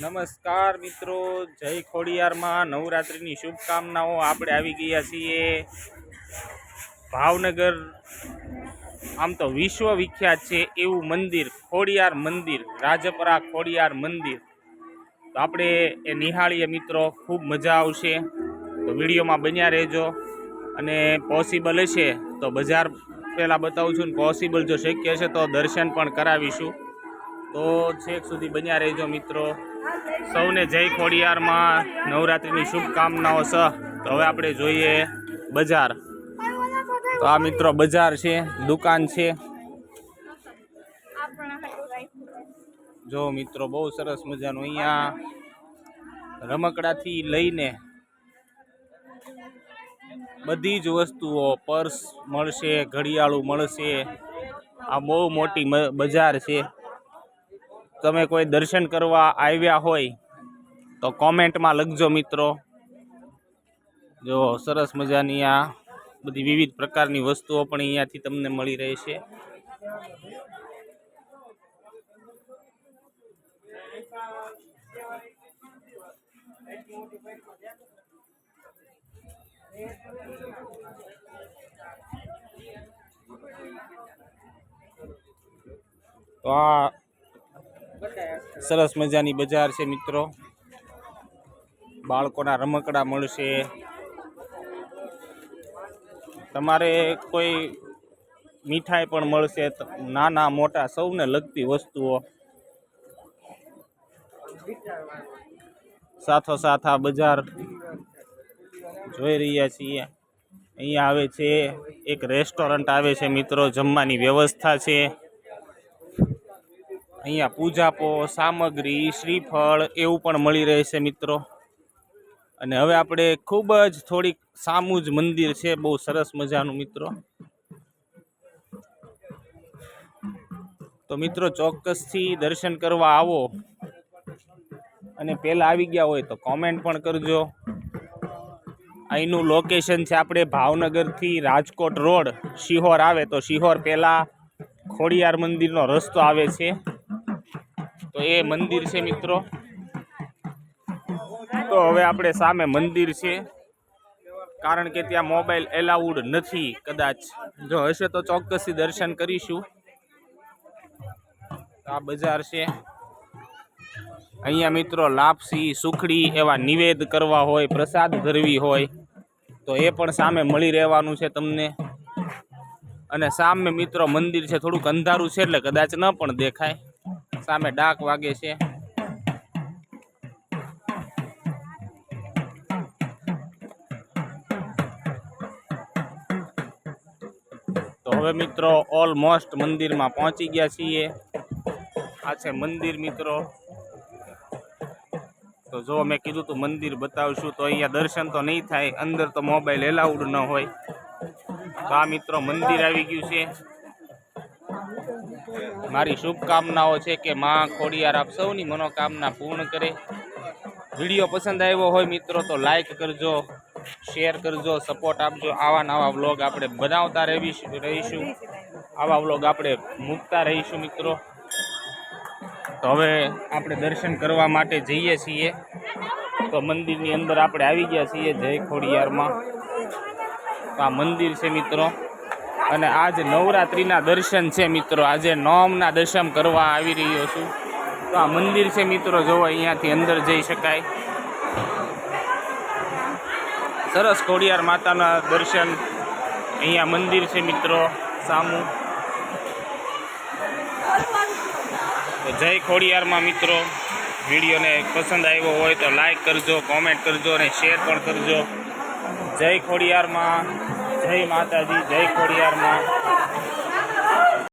નમસ્કાર મિત્રો, જય ખોડિયારમાં નવરાત્રિની શુભકામનાઓ. આપણે આવી ગયા છીએ ભાવનગર, આમ તો વિશ્વ વિખ્યાત છે એવું મંદિર, ખોડિયાર મંદિર, રાજપરા ખોડિયાર મંદિર. તો આપણે એ નિહાળીએ મિત્રો, ખૂબ મજા આવશે. તો વિડીયોમાં બન્યા રહેજો. અને પોસિબલ હશે તો બજાર પહેલાં બતાવું છું ને પોસિબલ જો શક્ય છે તો દર્શન પણ કરાવીશું. તો છેક સુધી બન્યા રહેજો મિત્રો. સૌને જય ખોડિયારમાં. નવરાત્રિની શુભકામનાઓ છે. તો હવે આપણે જોઈએ બજાર. તો આ મિત્રો બજાર છે, દુકાન છે. જો મિત્રો બહુ સરસ મજાનું અહીંયા રમકડાથી લઈને બધી જ વસ્તુઓ પર્સ મળશે, ઘડિયાળું મળશે. આ બહુ મોટી બજાર છે. તમે કોઈ દર્શન કરવા આવ્યા હોય, તો કોમેન્ટમાં લખજો મિત્રો. જો સરસ મજાની આ બધી વિવિધ પ્રકારની વસ્તુઓ પણ અહીંયાથી તમને મળી રહે છે. તો આ સરસ મજાની બજાર છે મિત્રો. બાળકોના રમકડા મળશે. તમારે કોઈ મીઠાઈ પણ મળશે. નાના મોટા સૌને લગતી વસ્તુઓ. સાથોસાથ આ બજાર જોઈ રહ્યા છીએ. અહીંયા આવે છે, એક રેસ્ટોરન્ટ આવે છે મિત્રો, જમવાની વ્યવસ્થા છે. અહીંયા પૂજાપો સામગ્રી, શ્રીફળ એવું પણ મળી રહેશે મિત્રો. અને હવે આપણે ખૂબ જ થોડીક સામું જ મંદિર છે, બહુ સરસ મજાનું મિત્રો. તો મિત્રો ચોક્કસથી દર્શન કરવા આવો. અને પહેલાં આવી ગયા હોય તો કોમેન્ટ પણ કરજો. અહીંનું લોકેશન છે આપણે ભાવનગરથી રાજકોટ રોડ. શિહોર આવે તો શિહોર પહેલાં ખોડિયાર મંદિરનો રસ્તો આવે છે. તો એ મંદિર છે, મિત્રો. તો હવે આપણે સામે મંદિર છે. કારણ કે ત્યાં મોબાઈલ એલાઉડ નથી, કદાચ. જો હશે તો ચોક્કસથી દર્શન કરીશું. આ બજાર છે. અહીંયા મિત્રો લાપસી, સુખડી એવા નિવેદ કરવા હોય, પ્રસાદ ધરવી હોય, તો એ પણ સામે મળી રહેવાનું છે તમને. અને સામે મિત્રો મંદિર છે, થોડુંક અંધારું છે, એટલે કદાચ ન પણ દેખાય. સામે ડાક વાગે છે. તો હવે મિત્રો ઓલમોસ્ટ મંદિરમાં પહોંચી ગયા છીએ. આ છે મંદિર મિત્રો. તો જો મેં કીધું તું મંદિર બતાવશું તો અહીંયા દર્શન તો નહીં થાય, અંદર તો મોબાઈલ એલાઉડ ન હોય. તો આ મિત્રો મંદિર આવી ગયું છે. મારી શુભકામનાઓ છે કે માં ખોડિયાર આપ સૌની મનોકામના પૂર્ણ કરે. વીડિયો પસંદ આવ્યો હોય મિત્રો તો લાઈક કરજો શેર કરજો સપોર્ટ આપજો. આવા નવા વ્લોગ આપણે બનાવતા રહીશું રહીશું. આવા વ્લોગ આપણે મૂકતા રહીશું મિત્રો. તો હવે આપણે દર્શન કરવા માટે જઈએ છીએ. તો મંદિરની અંદર આપણે આવી ગયા છીએ જય ખોડિયારમાં. આ મંદિર છે મિત્રો. અને આજ નવરાત્રિના દર્શન છે મિત્રો. આજે નોમના દર્શન કરવા આવી રહ્યો છું. તો આ મંદિર છે મિત્રો, જોવો અહીંયાથી અંદર જઈ શકાય. સરસ ખોડિયાર માતાના દર્શન. અહીંયા મંદિર છે મિત્રો, સામું. તો જય ખોડિયારમાં મિત્રો. વિડીયોને પસંદ આવ્યો હોય તો લાઈક કરજો કોમેન્ટ કરજો અને શેર પણ કરજો. જય ખોડિયારમાં. જય માતાજી જય ખોડિયારમાં.